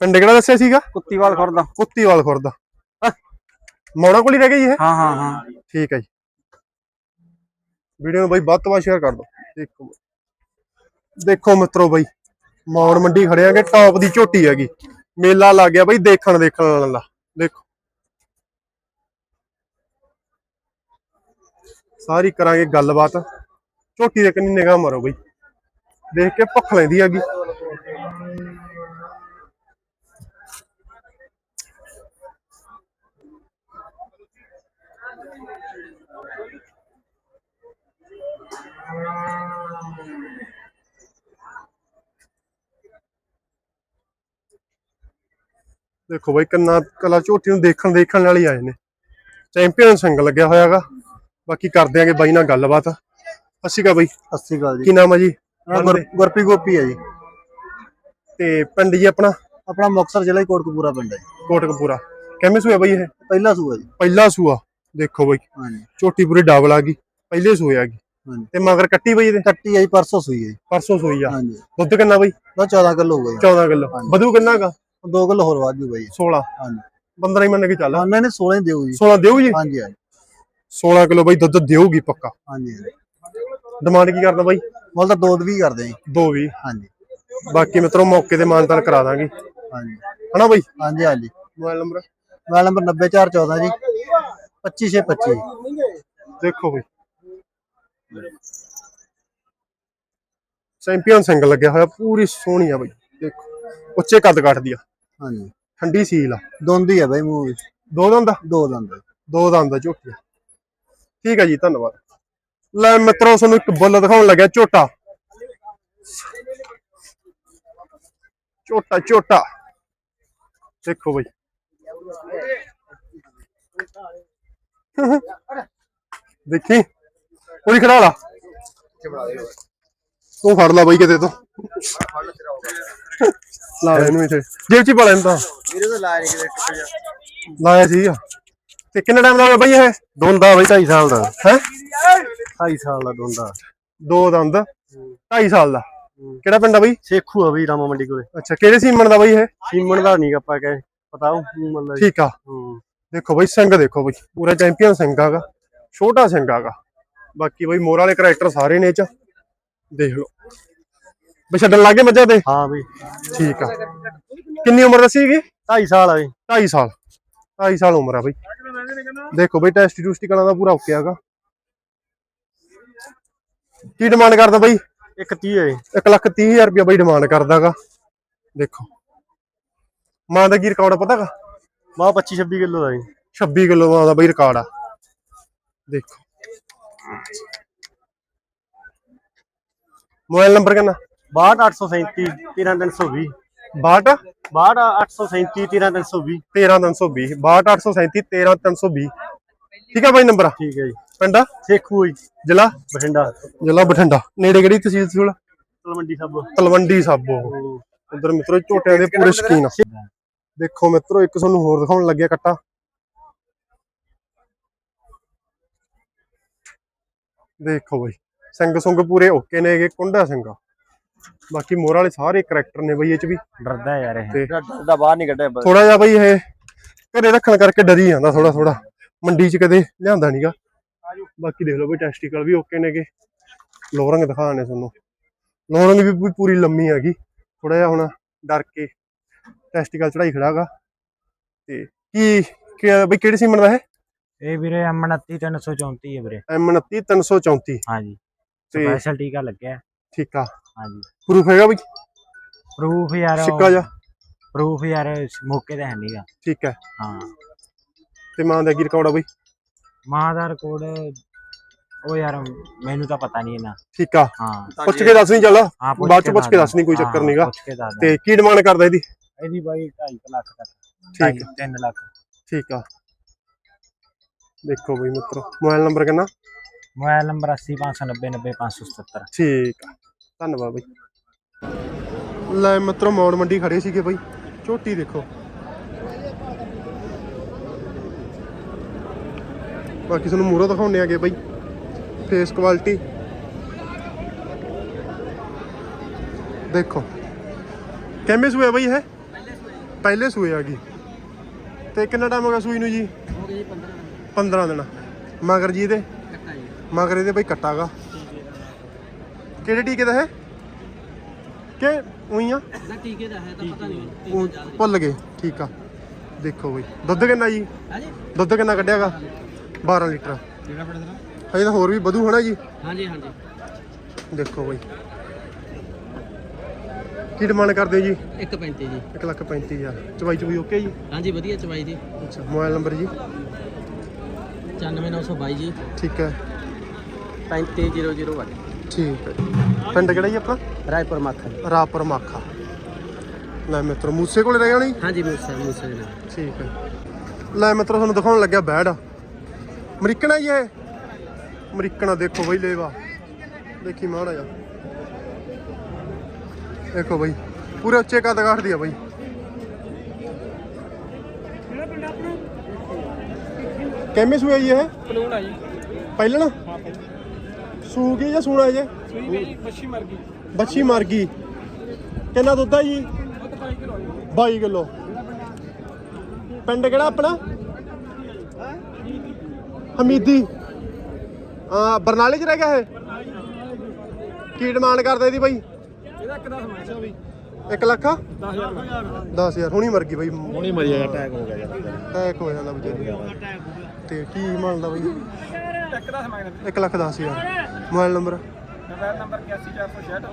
ਪਿੰਡ ਕਿਹੜਾ ਦੱਸਿਆ ਸੀਗਾ? ਕੁੱਤੀਵਾਲ ਖੁਰਦਾ ਕੁੱਤੀਵਾਲ ਖੁਰਦ ਮੌੜਾ ਕੋਲ ਹੀ ਰਹਿ ਗਈ ਇਹ? ਹਾਂ ਹਾਂ ਹਾਂ। ਠੀਕ ਹੈ ਜੀ। ਵੀਡੀਓ ਨੂੰ ਬਾਈ ਵੱਧ ਤੋਂ ਵੱਧ ਸ਼ੇਅਰ ਕਰ ਦਿਓ। ਦੇਖੋ। ਦੇਖੋ ਮਿੱਤਰੋ ਬਾਈ, ਮੌੜ ਮੰਡੀ ਖੜਿਆਂਗੇ ਟੌਪ ਦੀ ਝੋਟੀ ਹੈਗੀ। ਮੇਲਾ ਲੱਗ ਗਿਆ ਬਾਈ, ਦੇਖਣ ਦੇਖਣ ਵਾਲਾ। ਦੇਖੋ। ਸਾਰੀ ਕਰਾਂਗੇ ਗੱਲਬਾਤ। ਝੋਟੀ ਦੇ ਕੰਨੀ ਨਿਗਾਹ ਮਾਰੋ ਬਾਈ। ਦੇਖ ਕੇ ਭੁੱਖ ਲੈਂਦੀ ਹੈਗੀ। ਦੇਖੋ ਬਈ ਕੰਨਾ ਕਲਾ ਝੋਟੀ ਨੂੰ ਦੇਖਣ ਦੇਖਣ ਹੀ ਆਏ ਨੇ। ਚੈਂਪੀਅਨ ਸਿੰਘ ਲੱਗਿਆ ਹੋਇਆਗਾ। ਬਾਕੀ ਕਰਦੇ ਆਂਗੇ ਬਾਈ ਨਾਲ ਗੱਲਬਾਤ। ਅਸੀਂ ਕਾ ਬਾਈ। ਸ਼੍ਰੀ ਅਕਾਲ ਜੀ। ਕੀ ਨਾਮ ਹੈ ਜੀ? ਗੁਰ- ਗੁਰਪ੍ਰੀਤ ਗੋਪੀ ਹੈ ਜੀ। ਤੇ ਪਿੰਡ ਜੀ ਆਪਣਾ? ਆਪਣਾ ਮੁਕਤਸਰ ਜ਼ਿਲ੍ਹਾ ਕੋਟਕਪੂਰਾ ਪਿੰਡ ਹੈ ਜੀ। ਕੋਟਕਪੂਰਾ। ਕਿਵੇਂ ਸੂਆ ਬਾਈ ਇਹ? ਪਹਿਲਾ ਸੂਆ ਜੀ। ਪਹਿਲਾ ਸੂਆ। ਦੇਖੋ ਬਾਈ ਹਾਂਜੀ। ਝੋਟੀ ਪੂਰੀ ਡਬਲ ਆ ਗਈ। ਪਹਿਲੇ ਸੂਏ ਆ ਗਈ। ਹਾਂਜੀ। ਤੇ ਮਗਰ ਕੱਟੀ ਬਾਈ ਇਹਦੇ? ਕੱਟੀ ਆਈ ਪਰਸੋਂ ਸੂਈ ਹੈ ਜੀ। ਪਰਸੋਂ ਸੂਈ ਆ। ਹਾਂਜੀ। ਦੁੱਧ ਕਿੰਨਾ ਬਾਈ? ਬਸ 14 ਕਿਲੋ ਹੋ ਗਏ 14 ਕਿਲੋ। ਵਧੂ ਕਿੰਨਾ ਹੈਗਾ? 2 ਕਿਲੋ ਹੋਰ ਵਾਜੂ ਬਾਈ। 16 ਹਾਂਜੀ। 15 ਹੀ ਮੰਨ ਕੇ ਚੱਲ। ਉਹਨਾਂ ਨੇ 16 ਹੀ ਦਿਓ ਜੀ। 16 ਦੇਊ ਜੀ? ਹਾਂਜੀ ਹਾਂਜੀ। 16 ਕਿਲੋ ਬਾਈ ਦੁੱਧ ਦੇਊਗੀ ਪੱਕਾ। ਹਾਂਜੀ ਡਿਮਾਂਡ ਕੀ ਕਰਦਾ ਬਾਈ? ਮੁੱਲ ਤਾਂ ਦੋ ਵੀ ਕਰਦੇ ਜੀ। ਦੋ ਵੀ। ਹਾਂਜੀ। ਬਾਕੀ ਮਿੱਤਰੋ ਮੌਕੇ ਤੇ ਮਾਨਤਾਨ ਕਰਾ ਦਾਂਗੇ। ਹਾਂਜੀ। ਹਨਾ ਬਾਈ? ਹਾਂਜੀ ਹਾਂਜੀ। Mobile number? ਮੋਬਾਈਲ ਨੰਬਰ 90414 ਜੀ। 25625 ਦੇਖੋ ਬਈ। ਚੈਂਪੀਅਨ ਸਿੰਗਲ ਲੱਗਿਆ ਹੋਇਆ ਪੂਰੀ ਸੋਹਣੀ ਆ ਬਈ। ਦੇਖੋ। ਉੱਚੇ ਕੱਦ ਕੱਟਦੀ ਆ। ਹਾਂਜੀ। ਠੰਡੀ ਸੀਲ ਆ। ਦੋਂਦੀ ਹੈ ਬਾਈ ਮੂੰਹ ਵਿੱਚ। ਦੋ ਦੰਦ ਆ? ਦੋ ਦੰਦ ਦੋ ਦੰਦ ਆ ਝੋਟੀ ਆ। ਠੀਕ ਆ ਜੀ ਧੰਨਵਾਦ। ਲੈ ਮਿੱਤਰੋ ਤੁਹਾਨੂੰ ਇੱਕ ਬੁੱਲ ਦਿਖਾਉਣ ਲੱਗਿਆ ਝੋਟਾ। ਝੋਟਾ ਝੋਟਾ। ਦੇਖੋ ਬਈ। ਦੇਖੀ? ਕੋਈ ਖੜਾ ਲਾ ਤੂੰ ਫੜ ਲਾ ਬਈ ਕਿਤੇ ਤੋਂ। ਲਾ ਲੈ ਇਹਨੂੰ ਇੱਥੇ। ਜੇਬ ਚ ਹੀ ਪਾ ਲੈ ਇਹਨੂੰ ਤਾਂ। ਵੀਰੇ ਤਾਂ ਲਾਇਆ ਨਹੀਂ ਕਿਤੇ ਲਾਇਆ ਸੀਗਾ ਤੇ ਕਿੰਨਾ ਟਾਈਮ ਦਾ ਹੋਇਆ ਬਈ ਇਹ? ਦੋਂਦਾ ਬਾਈ 2.5 ਸਾਲ ਦਾ। ਹੈ? 2.5 ਸਾਲ ਦਾ ਦੋਂਦਾ ਦੋ ਦੰਦ। 2.5 ਸਾਲ ਦਾ। ਕਿਹੜਾ ਪਿੰਡ ਆ ਬਈ? ਸੇਖੂ ਆ ਬਈ ਰਾਮਾ ਮੰਡੀ ਕੋਲੇ। ਅੱਛਾ ਕਿਹੜੇ ਸੀਮਨ ਦਾ ਬਈ ਇਹ? ਸੀਮਨ ਦਾ ਨਹੀਂ ਆਪਾਂ ਕਹੇ। ਪਤਾ ਉਹ ਮਤਲਬ ਠੀਕ ਆ। ਦੇਖੋ ਬਈ ਸਿੰਘ ਦੇਖੋ ਬਈ। ਪੂਰਾ ਚੈਂਪੀਅਨ ਸਿੰਘ ਆਗਾ ਛੋਟਾ ਸਿੰਘ ਆਗਾ ਬਾਕੀ ਬਈ ਮੋਰ ਵਾਲੇ ਕਰੈਕਟਰ ਸਾਰੇ ਨੇ ਇਹ ਚ। ਦੇਖ ਲਓ। ਬਈ ਛੱਡਣ ਲੱਗੇ ਮੱਝਾਂ ਤੇ? ਹਾਂ ਬਈ। ਠੀਕ ਆ। ਕਿੰਨੀ ਉਮਰ ਦੱਸੀ ਸੀਗੀ 2.5 ਸਾਲ ਆ ਬਈ। 2.5 ਸਾਲ। 2.5 ਸਾਲ ਉਮਰ ਆ ਬਈ। ਦੇਖੋ ਬਈ ਟੈਸਟੀ ਟੂਸਟੀ ਕਲਾਂ ਦਾ ਪੂਰਾ ਓਕੇ ਆਗਾ ਕੀ ਡਿਮਾਂਡ ਕਰਦਾ ਬਈ? ਇੱਕ 30 ਹੈ 1 ਲੱਖ 30 ਹਜ਼ਾਰ ਰੁਪਇਆ ਬਈ ਡਿਮਾਂਡ ਕਰਦਾਗਾ ਦੇਖੋ। ਮਾਂ ਦਾ ਕੀ ਰਿਕਾਰਡ ਪਤਾਗਾ ਮਾ 25 26 ਕਿਲੋ ਦਾ ਜੀ। 26 ਕਿਲੋ ਮਾਂ ਦਾ ਬਈ ਰਿਕਾਰਡ ਆ। ਦੇਖੋ। ਮੋਬਾਈਲ ਨੰਬਰ ਕਿੰਨਾ? 62837 13320 62 62837 13320 13320 62837 13320 ਠੀਕ ਆ ਬਾਈ ਨੰਬਰ? ਠੀਕ ਹੈ ਜੀ। ਪਿੰਡ? ਸੇਖੂ ਜੀ। ਜ਼ਿਲ੍ਹਾ? ਬਠਿੰਡਾ। ਜ਼ਿਲ੍ਹਾ ਬਠਿੰਡਾ। ਨੇੜੇ ਕਿਹੜੀ ਤਹਿਸੀਲ ਤਹਿਸੀਲ ਤਲਵੰਡੀ ਸਾਬੋ। ਤਲਵੰਡੀ ਸਾਬੋ। ਉਧਰ ਮਿੱਤਰੋ ਝੋਟਿਆਂ ਦੇ ਪੂਰੇ ਸ਼ਕੀਨ ਆ। ਦੇਖੋ ਮਿੱਤਰੋ ਇੱਕ ਤੁਹਾਨੂੰ ਹੋਰ ਦਿਖਾਉਣ ਲੱਗਿਆ ਕੱਟਾ। ਦੇਖੋ ਬਈ। ਸਿੰਘ ਸੁੰਗ ਪੂਰੇ ਓਕੇ ਨੇਗੇ ਕੁੰਡਾ ਸਿੰਘ। ਆ। ਬਾਕੀ ਮੋਰ ਵਾਲੇ ਸਾਰੇ ਕਰੈਕਟਰ ਨੇ ਬਈ ਇਹ ਚ ਵੀ। ਡਰਦਾ ਯਾਰ ਇਹ। ਤੇ ਦਾ ਬਾਹਰ ਨਹੀਂ ਕੱਢਿਆ ਥੋੜਾ ਜਿਹਾ ਬਈ ਇਹ ਘਰੇ ਰੱਖਣ ਕਰਕੇ ਡਰੀ ਜਾਂਦਾ ਥੋੜਾ ਥੋੜਾ ਮੰਡੀ ਚ ਕਦੇ ਲਿਆਂਦਾ ਨਹੀਂਗਾ ਬਾਕੀ ਦੇਖ ਲਓ ਬਈ ਟੈਸਟੀਕਲ ਵੀ ਓਕੇ ਨੇਗੇ। ਲੋ ਰੰਗ ਦਿਖਾਣੇ ਤੁਹਾਨੂੰ। ਲੋ ਰੰਗ ਵੀ ਪੂਰੀ ਲੰਮੀ ਹੈਗੀ। ਥੋੜਾ ਜਿਹਾ ਹੁਣ ਡਰ ਕੇ ਟੈਸਟੀਕਲ ਚੜਾਈ ਖੜਾਗਾ ਤੇ ਕੀ ਕੀ- ਬਈ ਕਿਹੜੀ ਸੀਮਨ ਦਾ ਇਹ? ਇਹ ਵੀਰੇ M29 334 ਹੈ ਵੀਰੇ। M29 334 ਹਾਂਜੀ। ਤੇ ਸਪੈਸ਼ਲ ਟੀਕਾ ਲੱਗਿਆ। ਠੀਕ ਆ ਹਾਂਜੀ। ਪ੍ਰੂਫ ਹੈਗਾ ਬਈ ਪ੍ਰੂਫ ਯਾਰ ਸਿੱਕਾ ਜਾ ਪ੍ਰੂਫ ਯਾਰ ਮੌਕੇ ਤੇ ਹੈ ਨਹੀਂਗਾ ਠੀਕ ਹੈ ਹਾਂ। ਤੇ ਮਾਂ ਦਾ ਕੀ ਰਿਕਾਰਡ ਆ ਬਈ? ਮਾਂ ਦਾ ਰਿਕਾਰਡ ਉਹ ਯਾਰ ਮੈਨੂੰ ਤਾਂ ਪਤਾ ਨਹੀਂ ਇਹਨਾਂ ਠੀਕ ਆ। ਹਾਂ। ਪੁੱਛ ਕੇ ਦੱਸ ਨਹੀਂ ਚੱਲ। ਬਾਅਦ ਚ ਪੁੱਛ ਕੇ ਦੱਸ ਨਹੀਂ ਕੋਈ ਚੱਕਰ ਨਹੀਂਗਾ ਤੇ ਕੀ ਡਿਮਾਂਡ ਕਰਦਾ ਇਹਦੀ? ਇਹਦੀ ਬਾਈ 2.5 ਲੱਖ ਤੱਕ। ਠੀਕ 3 ਲੱਖ। ਠੀਕ ਆ। ਦੇਖੋ ਬਈ ਮਿੱਤਰੋ ਮੋਬਾਈਲ ਨੰਬਰ ਕਿੰਨਾ? ਮੋਬਾਈਲ ਨੰਬਰ 80590 ਠੀਕ ਆ। ਧੰਨਵਾਦ ਬਈ। ਲੈ ਮਿੱਤਰੋ, ਮੌੜ ਮੰਡੀ ਖੜੇ ਸੀਗੇ ਬਈ। ਝੋਟੀ ਦੇਖੋ। ਬਾਕੀ ਤੁਹਾਨੂੰ ਮੂਰੋ ਦਿਖਾਉਣੇ ਆਗੇ ਬਈ। ਫੇਸ ਕੁਆਲਿਟੀ ਦੇਖੋ। ਕਿੰਨੇ ਸੂਏ ਬਾਈ ਬਈ ਇਹ? ਪਹਿਲੇ ਸੂਏ ਆ ਗਈ। ਤੇ ਕਿੰਨਾ ਟਾਈਮ ਹੋ ਗਿਆ ਸੂਈ ਨੂੰ ਜੀ? 15 ਦਿਨ। ਮਗਰ ਜੀ ਦੇ ਮਗਰ ਇਹਦੇ ਬਈ ਕੱਟਾਗਾ। ਕਿਹੜੇ ਟੀਕੇ ਦਾ ਹੈ ਕਿ ਉਹੀ ਆ? ਨਾ ਟੀਕੇ ਦਾ ਹੈ ਤਾਂ ਪਤਾ ਨਹੀਂ ਭੁੱਲ ਗਏ ਠੀਕ ਆ। ਦੇਖੋ ਬਈ ਦੁੱਧ ਕਿੰਨਾ ਜੀ? ਦੁੱਧ ਕਿੰਨਾ ਕੱਢਿਆਗਾ? 12 ਲੀਟਰ। ਹਜੇ ਤਾਂ ਹੋਰ ਵੀ ਵਧੂ ਹੋਣਾ ਜੀ। ਹਾਂਜੀ ਹਾਂਜੀ। ਦੇਖੋ ਬਈ। ਕੀ ਡਿਮਾਂਡ ਕਰਦੇ ਜੀ? 1.35 ਜੀ। 1 ਲੱਖ 35 ਹਜ਼ਾਰ। ਚਵਾਈ ਚਵਾਈ ਓਕੇ ਜੀ? ਹਾਂਜੀ ਵਧੀਆ ਚਵਾਈ ਜੀ। ਅੱਛਾ ਮੋਬਾਈਲ ਨੰਬਰ ਜੀ? 94922 ਜੀ। ਠੀਕ ਹੈ। 35001 ਠੀਕ ਹੈ ਪਿੰਡ ਕਿਹੜਾ ਜੀ ਆਪਣਾ? ਰਾਏਪੁਰ ਮੱਖਣ। ਰਾਪਰ ਮਾਖਾ। ਲੈ ਮਿੱਤਰੋ ਮੂਸੇ ਕੋਲੇ ਰਹਿ ਜਾਣੀ ਹਾਂਜੀ ਮੂਸਾ ਮੂਸਾ ਜੀ ਨਾਲ। ਠੀਕ ਹੈ। ਲੈ ਮਿੱਤਰੋ ਤੁਹਾਨੂੰ ਦਿਖਾਉਣ ਲੱਗਿਆ ਬੈੜ ਅਮਰੀਕਨ ਆ ਜੀ ਇਹ? ਅਮਰੀਕਨ ਆ ਦੇਖੋ ਬਈ ਲੇਵਾ। ਦੇਖੀ ਮਾੜਾ ਜਾ ਦੇਖੋ ਬਈ ਪੂਰੇ ਉੱਚੇ ਕੱਦ ਕਾਠਦੀ ਆ ਬਈ। ਕਿੰਮੇ ਸੂਏ ਜੀ ਇਹ? ਪਲੂਣ ਆ ਜੀ। ਪਹਿਲਣ। ਸੂ ਗਈ ਜਾਂ ਸੂਣਾ ਜੇ? ਸੂਈ ਗਈ ਮੱਛੀ ਮਰ ਗਈ। ਬੱਚੀ ਮਰ ਗਈ। ਕਿੰਨਾ ਦੁੱਧ ਆ ਜੀ? 22 ਕਿਲੋ ਪਿੰਡ ਕਿਹੜਾ ਆਪਣਾ? ਹਮੀਦੀ। ਆ ਬਰਨਾਲੇ ਚ ਰਹਿ ਗਿਆ ਇਹ? ਕੀ ਡਿਮਾਂਡ ਕਰਦਾ ਇਹਦੀ ਬਾਈ? ਇਹਦਾ ਇੱਕ ਦਾ ਸਮਾਂ ਵੀ 1 ਲੱਖ 10000 10000 ਹੁਣੀ ਮਰ ਗਈ ਬਾਈ। ਹੁਣੀ ਮਰੀ ਜਾ ਅਟੈਕ ਹੋ ਗਿਆ ਯਾਰ। ਟੈਕ ਹੋ ਜਾਂਦਾ ਵਿਚਾਰੀ। ਤੇ ਕੀ ਮੰਨਦਾ ਬਾਈ? ਇੱਕ ਦਾ ਸਮਾਂ 1 lakh 10000 mobile number? Mobile number 81466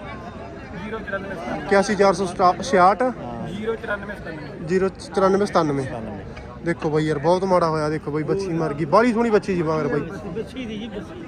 09497 81466 09497 09497 ਦੇਖੋ ਬਾਈ ਯਾਰ ਬਹੁਤ ਮਾੜਾ ਹੋਇਆ ਦੇਖੋ ਬਾਈ ਬੱਚੀ ਮਰ ਗਈ। ਬਾਹਲੀ ਸੋਹਣੀ ਬੱਚੀ ਸੀ ਮਗਰ ਬਾਈ। ਬੱਚੀ ਦੀ ਜੀ ਬੱਚੀ।